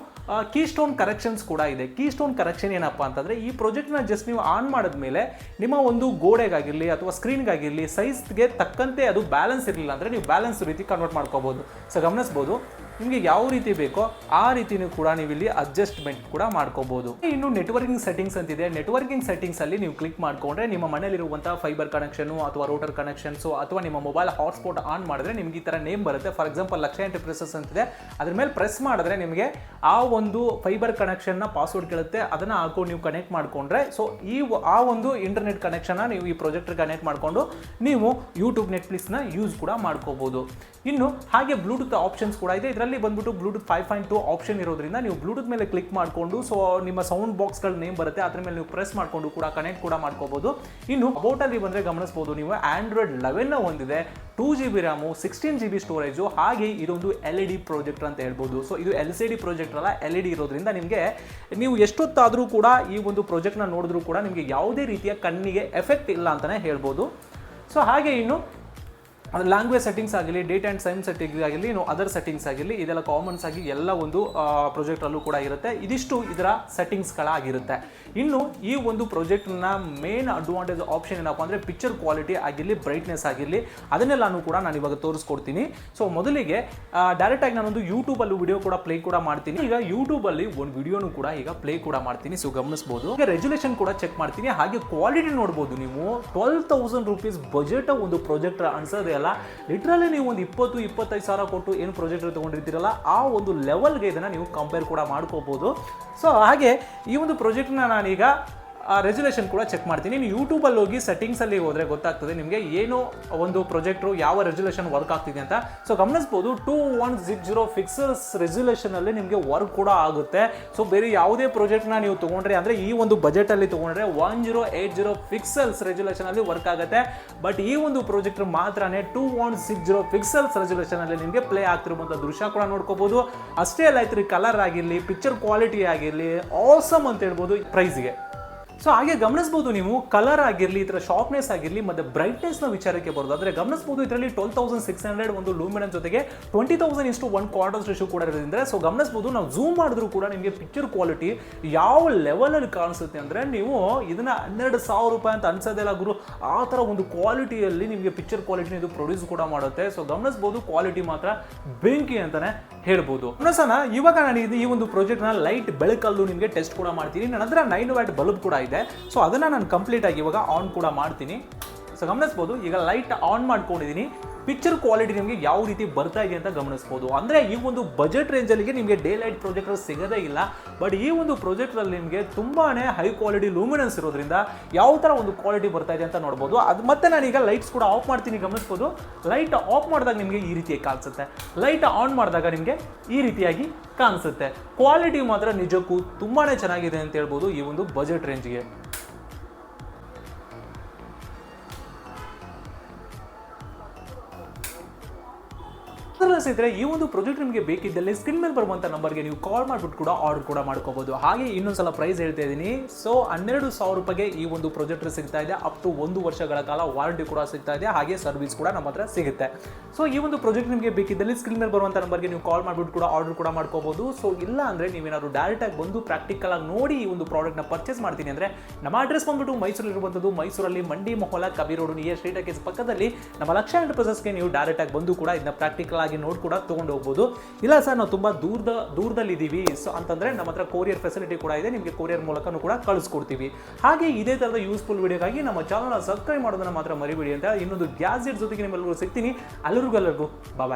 ಕೀ ಸ್ಟೋನ್ ಕರೆಕ್ಷನ್ಸ್ ಕೂಡ ಇದೆ. ಕೀ ಸ್ಟೋನ್ ಕರೆಕ್ಷನ್ ಏನಪ್ಪ ಅಂತಂದ್ರೆ ಈ ಪ್ರಾಜೆಕ್ಟ್ನ ಜಸ್ಟ್ ನೀವು ಆನ್ ಮಾಡಿದ್ಮೇಲೆ ನಿಮ್ಮ ಒಂದು ಗೋಡೆಗಾಗಿರಲಿ ಅಥವಾ ಸ್ಕ್ರೀನ್ಗಾಗಿರಲಿ ಸೈಜ್ಗೆ ತಕ್ಕಂತೆ ಅದು ಬ್ಯಾಲೆನ್ಸ್ ಇರಲಿಲ್ಲ ಅಂದ್ರೆ ನೀವು ಬ್ಯಾಲೆನ್ಸ್ ರೀತಿ ಕನ್ವರ್ಟ್ ಮಾಡ್ಕೋಬಹುದು ಸೊ ಗಮನಿಸ್ಬೋದು ನಿಮಗೆ ಯಾವ ರೀತಿ ಬೇಕೋ ಆ ರೀತಿನೂ ಕೂಡ ನೀವು ಇಲ್ಲಿ ಅಡ್ಜಸ್ಟ್ಮೆಂಟ್ ಕೂಡ ಮಾಡ್ಕೋಬಹುದು ಇನ್ನು ನೆಟ್ವರ್ಕಿಂಗ್ ಸೆಟ್ಟಿಂಗ್ಸ್ ಅಂತಿದೆ. ನೆಟ್ವರ್ಕಿಂಗ್ ಸೆಟ್ಟಿಂಗ್ಸ್ ಅಲ್ಲಿ ನೀವು ಕ್ಲಿಕ್ ಮಾಡ್ಕೊಂಡ್ರೆ ನಿಮ್ಮ ಮನೆಯಲ್ಲಿರುವಂತಹ ಫೈಬರ್ ಕನೆಕ್ಷನ್ ಅಥವಾ ರೋಟರ್ ಕನೆಕ್ಷನ್ಸ್ ಅಥವಾ ನಿಮ್ಮ ಮೊಬೈಲ್ ಹಾಟ್ಸ್ಪಾಟ್ ಆನ್ ಮಾಡಿದ್ರೆ ನಿಮ್ಗೆ ಈ ತರ ನೇಮ್ ಬರುತ್ತೆ. ಫಾರ್ ಎಕ್ಸಾಂಪಲ್ ಲಕ್ಷ ಎಂಟರ್ಪ್ರೈಸಸ್ ಪ್ರೆಸಸ್ ಅಂತಿದೆ. ಅದ್ರ ಮೇಲೆ ಪ್ರೆಸ್ ಮಾಡಿದ್ರೆ ನಿಮಗೆ ಆ ಒಂದು ಫೈಬರ್ ಕನೆಕ್ಷನ್ನ ಪಾಸ್ವರ್ಡ್ ಕೇಳುತ್ತೆ. ಅದನ್ನ ಹಾಕೊಂಡು ನೀವು ಕನೆಕ್ಟ್ ಮಾಡ್ಕೊಂಡ್ರೆ. ಸೊ ಈ ಆ ಒಂದು ಇಂಟರ್ನೆಟ್ ಕನೆಕ್ಷನ್ ನೀವು ಈ ಪ್ರೊಜೆಕ್ಟ್ ಕನೆಕ್ಟ್ ಮಾಡಿಕೊಂಡು ನೀವು ಯೂಟ್ಯೂಬ್ ನೆಟ್ಫ್ಲಿಕ್ಸ್ನ ಯೂಸ್ ಕೂಡ ಮಾಡ್ಕೋಬಹುದು ಇನ್ನು ಹಾಗೆ ಬ್ಲೂಟೂತ್ ಆಪ್ಷನ್ಸ್ ಕೂಡ ಇದೆ. ಇದರಲ್ಲಿ ಬಂದ್ಬಿಟ್ಟು Bluetooth five point two option ಇರೋದ್ರಿಂದ ನೀವು ಬ್ಲೂಟೂತ್ ಮೇಲೆ ಕ್ಲಿಕ್ ಮಾಡಿಕೊಂಡು ಸೊ ನಿಮ್ಮ ಸೌಂಡ್ ಬಾಕ್ಸ್ಗಳ ನೇಮ್ ಬರುತ್ತೆ, ಅದ್ರ ಮೇಲೆ ನೀವು ಪ್ರೆಸ್ ಮಾಡಿಕೊಂಡು ಕೂಡ ಕನೆಕ್ಟ್ ಕೂಡ ಮಾಡ್ಕೋಬಹುದು ಇನ್ನು ಅಬೌಟ್ ಅಲ್ಲಿ ಬಂದ್ರೆ ಗಮನಿಸಬಹುದು ನೀವು ಆಂಡ್ರಾಯ್ಡ್ ಲೆವೆನ್ ಹೊಂದಿದೆ two G B RAM sixteen G B storage ಹಾಗೆ ಇದೊಂದು ಎಲ್ ಇ ಡಿ ಪ್ರಾಜೆಕ್ಟರ್ ಅಂತ ಹೇಳ್ಬೋದು. ಸೊ ಇದು ಎಲ್ ಸಿ ಡಿ ಪ್ರಾಜೆಕ್ಟರ್ ಅಲ್ಲ ಎಲ್ ಇ ಡಿ ಇರೋದ್ರಿಂದ ನಿಮಗೆ ನೀವು ಎಷ್ಟೊತ್ತಾದರೂ ಕೂಡ ಈ ಒಂದು ಪ್ರಾಜೆಕ್ಟ್ನ ನೋಡಿದ್ರೂ ಕೂಡ ನಿಮಗೆ ಯಾವುದೇ ರೀತಿಯ ಕಣ್ಣಿಗೆ ಎಫೆಕ್ಟ್ ಇಲ್ಲ ಅಂತಲೇ ಹೇಳ್ಬೋದು. ಸೊ ಹಾಗೆ ಇನ್ನು ಅದು ಲ್ಯಾಂಗ್ವೇಜ್ ಸೆಟ್ಟಿಂಗ್ಸ್ ಆಗಿರಲಿ ಡೇಟ್ ಆ್ಯಂಡ್ ಟೈಮ್ ಸೆಟ್ಟಿಂಗ್ಸ್ ಆಗಿರಲಿ, ಇನ್ನು ಅದರ್ ಸೆಟ್ಟಿಂಗ್ಸ್ ಆಗಿರಲಿ, ಇದೆಲ್ಲ ಕಾಮನ್ಸ್ ಆಗಿ ಎಲ್ಲ ಒಂದು ಪ್ರಾಜೆಕ್ಟಲ್ಲೂ ಕೂಡ ಇರುತ್ತೆ. ಇದಿಷ್ಟು ಇದರ ಸೆಟ್ಟಿಂಗ್ಸ್ಗಳಾಗಿರುತ್ತೆ ಇನ್ನು ಈ ಒಂದು ಪ್ರಾಜೆಕ್ಟ್ನ ಮೇನ್ ಅಡ್ವಾಂಟೇಜ್ ಆಪ್ಷನ್ ಏನಪ್ಪ ಅಂದರೆ ಪಿಕ್ಚರ್ ಕ್ವಾಲಿಟಿ ಆಗಿರಲಿ ಬ್ರೈಟ್ನೆಸ್ ಆಗಿರಲಿ, ಅದನ್ನೆಲ್ಲಾನು ಕೂಡ ನಾನು ಇವಾಗ ತೋರಿಸ್ಕೊಡ್ತೀನಿ. ಸೊ ಮೊದಲಿಗೆ ಡೈರೆಕ್ಟಾಗಿ ನಾನೊಂದು ಯೂಟ್ಯೂಬಲ್ಲಿ ವಿಡಿಯೋ ಕೂಡ ಪ್ಲೇ ಕೂಡ ಮಾಡ್ತೀನಿ. ಈಗ ಯೂಟ್ಯೂಬಲ್ಲಿ ಒಂದು ವಿಡಿಯೋನು ಕೂಡ ಈಗ ಪ್ಲೇ ಕೂಡ ಮಾಡ್ತೀನಿ. ಸೊ ಗಮನಿಸ್ಬೋದು. ಈಗ ರೆಜುಲೇಷನ್ ಕೂಡ ಚೆಕ್ ಮಾಡ್ತೀನಿ. ಹಾಗೆ ಕ್ವಾಲಿಟಿ ನೋಡ್ಬೋದು ನೀವು. ಟ್ವೆಲ್ ತೌಸಂಡ್ ರುಪೀಸ್ ಬಜೆಟ್ ಒಂದು ಪ್ರಾಜೆಕ್ಟರ್ ಅನ್ಸೋದೇ ಅಲ್ಲ. ಲಿಟ್ರಲಿ ನೀವು ಒಂದು ಇಪ್ಪತ್ತು, ಇಪ್ಪತ್ತೈದು ಸಾವಿರ ಕೊಟ್ಟು ಏನು ಪ್ರೊಜೆಕ್ಟ್ ತೊಗೊಂಡಿರ್ತೀರಲ್ಲ, ಆ ಒಂದು ಲೆವೆಲ್ಗೆ ಇದನ್ನು ನೀವು ಕಂಪೇರ್ ಕೂಡ ಮಾಡ್ಕೋಬೋದು. ಸೊ ಹಾಗೆ ಈ ಒಂದು ಪ್ರಾಜೆಕ್ಟ್ನ ನಾನೀಗ ರೆಜುಲೇಷನ್ ಕೂಡ ಚೆಕ್ ಮಾಡ್ತೀನಿ. ನೀವು ಯೂಟ್ಯೂಬಲ್ಲಿ ಹೋಗಿ ಸೆಟ್ಟಿಂಗ್ಸಲ್ಲಿ ಹೋದರೆ ಗೊತ್ತಾಗ್ತದೆ ನಿಮಗೆ ಏನು ಒಂದು ಪ್ರೊಜೆಕ್ಟ್ರು ಯಾವ ರೆಜುಲೇಷನ್ ವರ್ಕ್ ಆಗ್ತಿದೆ ಅಂತ. ಸೊ ಗಮನಿಸ್ಬೋದು two one six zero pixels ರೆಸೊಲ್ಯೂಷನಲ್ಲಿ ನಿಮಗೆ ವರ್ಕ್ ಕೂಡ ಆಗುತ್ತೆ. ಸೊ ಬೇರೆ ಯಾವುದೇ ಪ್ರಾಜೆಕ್ಟ್ನ ನೀವು ತೊಗೊಂಡ್ರೆ, ಅಂದರೆ ಈ ಒಂದು ಬಜೆಟಲ್ಲಿ ತೊಗೊಂಡ್ರೆ one zero eight zero pixels ರೆಜುಲೇಷನಲ್ಲಿ work ಆಗುತ್ತೆ. ಬಟ್ ಈ ಒಂದು ಪ್ರಾಜೆಕ್ಟ್ ಮಾತ್ರನೇ two one six zero pixels ರೆಜುಲೇಷನಲ್ಲಿ ನಿಮಗೆ ಪ್ಲೇ ಆಗ್ತಿರುವಂಥ ದೃಶ್ಯ ಕೂಡ ನೋಡ್ಕೋಬೋದು. ಅಷ್ಟೇ ಅಲ್ಲ ಕಲರ್ ಆಗಿರಲಿ ಪಿಕ್ಚರ್ ಕ್ವಾಲಿಟಿ ಆಗಿರಲಿ ಆಸಮ್ ಅಂತ ಹೇಳ್ಬೋದು ಪ್ರೈಸ್ಗೆ ಸೊ ಹಾಗೆ ಗಮನಿಸಬಹುದು ನೀವು ಕಲರ್ ಆಗಿರಲಿ ಇದರ ಶಾರ್ಪ್ನೆಸ್ ಆಗಿರಲಿ, ಮತ್ತೆ ಬ್ರೈಟ್ನೆಸ್ನ ವಿಚಾರಕ್ಕೆ ಬರೋದು. ಆದರೆ ಗಮನಿಸಬಹುದು ಇದರಲ್ಲಿ ಟ್ವೆಲ್ ತೌಸಂಡ್ ಸಿಕ್ಸ್ ಹಂಡ್ರೆಡ್ ಒಂದು ಲೂಮಿನನ್ ಜೊತೆಗೆ ಟ್ವೆಂಟಿ ತೌಸಂಡ್ ಇಷ್ಟು ಒನ್ ಕ್ವಾರ್ಟರ್ಸ್ ರೇಷು ಕೂಡ ಇರೋದ್ರಿಂದ. ಸೊ ಗಮನಿಸಬಹುದು ನಾವು ಝೂಮ್ ಮಾಡಿದ್ರು ಕೂಡ ನಿಮಗೆ ಪಿಕ್ಚರ್ ಕ್ವಾಲಿಟಿ ಯಾವ ಲೆವೆಲಲ್ಲಿ ಕಾಣಿಸುತ್ತೆ ಅಂದರೆ ನೀವು ಇದನ್ನ ಹನ್ನೆರಡು ಸಾವಿರ ರೂಪಾಯಿ ಅಂತ ಅನ್ಸೋದಿಲ್ಲ ಗುರು. ಆ ಥರ ಒಂದು ಕ್ವಾಲಿಟಿಯಲ್ಲಿ ನಿಮಗೆ ಪಿಕ್ಚರ್ ಕ್ವಾಲಿಟಿ ಇದು ಪ್ರೊಡ್ಯೂಸ್ ಕೂಡ ಮಾಡುತ್ತೆ. ಸೊ ಗಮನಿಸಬಹುದು ಕ್ವಾಲಿಟಿ ಮಾತ್ರ ಬೆಂಕಿ ಅಂತಾನೆ ಹೇಳ್ಬೋದು. ಗಮನಿಸೋಣ, ಇವಾಗ ನಾನು ಈ ಒಂದು ಪ್ರಾಜೆಕ್ಟ್ನ ಲೈಟ್ ಬೆಳಕಲ್ಲೂ ನಿಮಗೆ ಟೆಸ್ಟ್ ಕೂಡ ಮಾಡ್ತೀನಿ. ನನ್ನ ಹತ್ರ ನೈನ್ ವ್ಯಾಟ್ ಬಲ್ಬ್ ಕೂಡ ಇದೆ. ಸೊ ಅದನ್ನ ನಾನು ಕಂಪ್ಲೀಟ್ ಆಗಿ ಇವಾಗ ಆನ್ ಕೂಡ ಮಾಡ್ತೀನಿ. ಸೊ ಗಮನಿಸ್ಬೋದು, ಈಗ ಲೈಟ್ ಆನ್ ಮಾಡ್ಕೊಂಡಿದ್ದೀನಿ ಪಿಕ್ಚರ್ ಕ್ವಾಲಿಟಿ ನಿಮಗೆ ಯಾವ ರೀತಿ ಬರ್ತಾ ಇದೆ ಅಂತ ಗಮನಿಸ್ಬೋದು. ಅಂದರೆ ಈ ಒಂದು ಬಜೆಟ್ ರೇಂಜಲ್ಲಿಗೆ ನಿಮಗೆ ಡೇ ಲೈಟ್ ಪ್ರೊಜೆಕ್ಟರ್ ಸಿಗೋದೇ ಇಲ್ಲ. ಬಟ್ ಈ ಒಂದು ಪ್ರೊಜೆಕ್ಟ್ರಲ್ಲಿ ನಿಮಗೆ ತುಂಬಾ ಹೈ ಕ್ವಾಲಿಟಿ ಲೂಮಿನೆನ್ಸ್ ಇರೋದ್ರಿಂದ ಯಾವ ಥರ ಒಂದು ಕ್ವಾಲಿಟಿ ಬರ್ತಾ ಇದೆ ಅಂತ ನೋಡ್ಬೋದು. ಅದು ಮತ್ತೆ ನಾನೀಗ ಲೈಟ್ಸ್ ಕೂಡ ಆಫ್ ಮಾಡ್ತೀನಿ ಗಮನಿಸ್ಬೋದು. ಲೈಟ್ ಆಫ್ ಮಾಡಿದಾಗ ನಿಮಗೆ ಈ ರೀತಿಯಾಗಿ ಕಾಣಿಸುತ್ತೆ. ಲೈಟ್ ಆನ್ ಮಾಡಿದಾಗ ನಿಮಗೆ ಈ ರೀತಿಯಾಗಿ ಕಾಣಿಸುತ್ತೆ. ಕ್ವಾಲಿಟಿ ಮಾತ್ರ ನಿಜಕ್ಕೂ ತುಂಬಾ ಚೆನ್ನಾಗಿದೆ ಅಂತ ಹೇಳ್ಬೋದು ಈ ಒಂದು ಬಜೆಟ್ ರೇಂಜ್ಗೆ ಅದಲ್ಲ ಸ್ನೇಹಿತರೆ, ಈ ಒಂದು ಪ್ರಾಜೆಕ್ಟ್ ನಿಮಗೆ ಬೇಕಿದ್ದಲ್ಲಿ ಸ್ಕ್ರೀನ್ ಮೇಲೆ ಬರುವಂಥ ನಂಬರ್ಗೆ ನೀವು ಕಾಲ್ ಮಾಡ್ಬಿಟ್ಟು ಕೂಡ ಆರ್ಡರ್ ಕೂಡ ಮಾಡ್ಕೋಬಹುದು ಹಾಗೆ ಇನ್ನೊಂದ್ಸಲ ಪ್ರೈಸ್ ಹೇಳ್ತಾ ಇದ್ದೀನಿ. ಸೊ ಹನ್ನೆರಡು ಸಾವಿರ ರೂಪಾಯಿಗೆ ಈ ಒಂದು ಪ್ರೊಜೆಕ್ಟರ್ ಸಿಗ್ತಾ ಇದೆ. ಅಪ್ ಟು ಒಂದು ವರ್ಷಗಳ ಕಾಲ ವಾರಂಟಿ ಕೂಡ ಸಿಗ್ತಾ ಇದೆ. ಹಾಗೆ ಸರ್ವಿಸ್ ಕೂಡ ನಮ್ಮ ಹತ್ರ ಸಿಗುತ್ತೆ. ಸೊ ಈ ಒಂದು ಪ್ರಾಜೆಕ್ಟ್ ನಿಮಗೆ ಬೇಕಿದ್ದಲ್ಲಿ ಸ್ಕ್ರೀನ್ ಮೇಲೆ ಬರುವಂಥ ನಂಬರ್ಗೆ ನೀವು ಕಾಲ್ ಮಾಡ್ಬಿಟ್ಟು ಕೂಡ ಆರ್ಡರ್ ಕೂಡ ಮಾಡ್ಕೋಬಹುದು ಸೊ ಇಲ್ಲ ಅಂದ್ರೆ ನೀವೇನಾದ್ರು ಡೈರೆಕ್ಟ್ ಆಗಿ ಬಂದು ಪ್ರಾಕ್ಟಿಕಲ್ ಆಗಿ ನೋಡಿ ಈ ಒಂದು ಪ್ರಾಡಕ್ಟ್ನ ಪರ್ಚೇಸ್ ಮಾಡ್ತೀನಿ ಅಂದ್ರೆ, ನಮ್ಮ ಅಡ್ರೆಸ್ ಬಂದ್ಬಿಟ್ಟು ಮೈಸೂರಲ್ಲಿ ಇರುವಂತದ್ದು ಮೈಸೂರಲ್ಲಿ ಮಂಡಿ ಮೊಹಲ ಕಬಿ ರೋಡ್ ನಿಯರ್ ಪಕ್ಕದಲ್ಲಿ ನಮ್ಮ ಲಕ್ಷ ಎಂಟರ್ಪ್ರೈಸಸ್ಗೆ ನೀವು ಡೈರೆಕ್ಟ್ ಆಗಿ ಬಂದು ಕೂಡ ಇದನ್ನ ಪ್ರಾಕ್ಟಿಕಲ್ ಆಗಿ ನೋಡಿ ಕೂಡ ತಗೊಂಡು ಹೋಗ್ಬೋದು. ಇಲ್ಲ ಸರ್, ನಾವು ತುಂಬಾ ದೂರದ ದೂರದಲ್ಲಿ ಇದ್ದೀವಿ ಸೊ ಅಂತಂದ್ರೆ ನಮ್ಮ ಹತ್ರ ಕೊರಿಯರ್ ಫೆಸಿಲಿಟಿ ಕೂಡ ಇದೆ. ನಿಮಗೆ ಕೊರಿಯರ್ ಮೂಲಕನೂ ಕೂಡ ಕಳಿಸ್ಕೊಡ್ತೀವಿ. ಹಾಗೆ ಇದೇ ತರದ ಯೂಸ್ಫುಲ್ ವಿಡಿಯೋಗಾಗಿ ನಮ್ಮ ಚಾನಲ್ ಸಬ್ಸ್ಕ್ರೈಬ್ ಮಾಡೋದನ್ನ ಮಾತ್ರ ಮರಿಬೇಡಿ ಅಂತ ಇನ್ನೊಂದು ಗ್ಯಾಜೆಟ್ ಜೊತೆಗೆ ನಿಮ್ಮೆಲ್ಲರಿಗೂ ಸಿಗ್ತೀನಿ. ಅಲ್ಲರಿಗೂ ಎಲ್ಲರಿಗೂ ಬಾಯ್